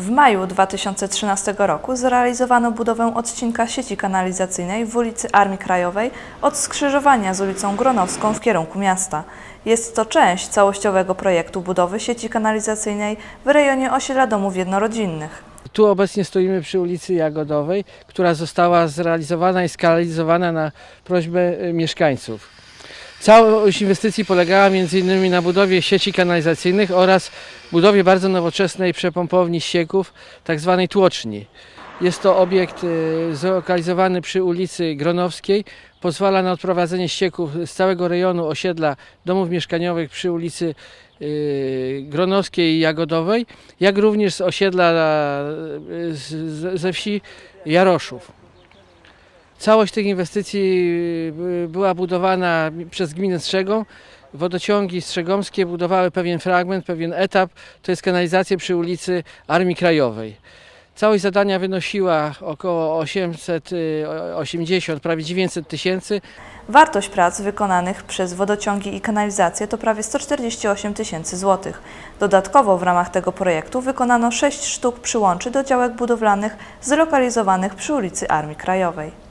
W maju 2013 roku zrealizowano budowę odcinka sieci kanalizacyjnej w ulicy Armii Krajowej od skrzyżowania z ulicą Gronowską w kierunku miasta. Jest to część całościowego projektu budowy sieci kanalizacyjnej w rejonie osiedla domów jednorodzinnych. Tu obecnie stoimy przy ulicy Jagodowej, która została zrealizowana i skanalizowana na prośbę y, mieszkańców. Całość inwestycji polegała m.in. na budowie sieci kanalizacyjnych oraz budowie bardzo nowoczesnej przepompowni ścieków, tzw. tłoczni. Jest to obiekt y, zlokalizowany przy ulicy Gronowskiej. Pozwala na odprowadzenie ścieków z całego rejonu osiedla domów mieszkaniowych przy ulicy y, Gronowskiej i Jagodowej, jak również z osiedla y, ze wsi Jaroszów. Całość tych inwestycji y, była budowana przez gminę Strzegą. Wodociągi strzegomskie budowały pewien fragment, pewien etap, to jest kanalizacja przy ulicy Armii Krajowej. Całość zadania wynosiła około 880, prawie 900 tysięcy. Wartość prac wykonanych przez wodociągi i kanalizację to prawie 148 tysięcy złotych. Dodatkowo w ramach tego projektu wykonano 6 sztuk przyłączy do działek budowlanych zlokalizowanych przy ulicy Armii Krajowej.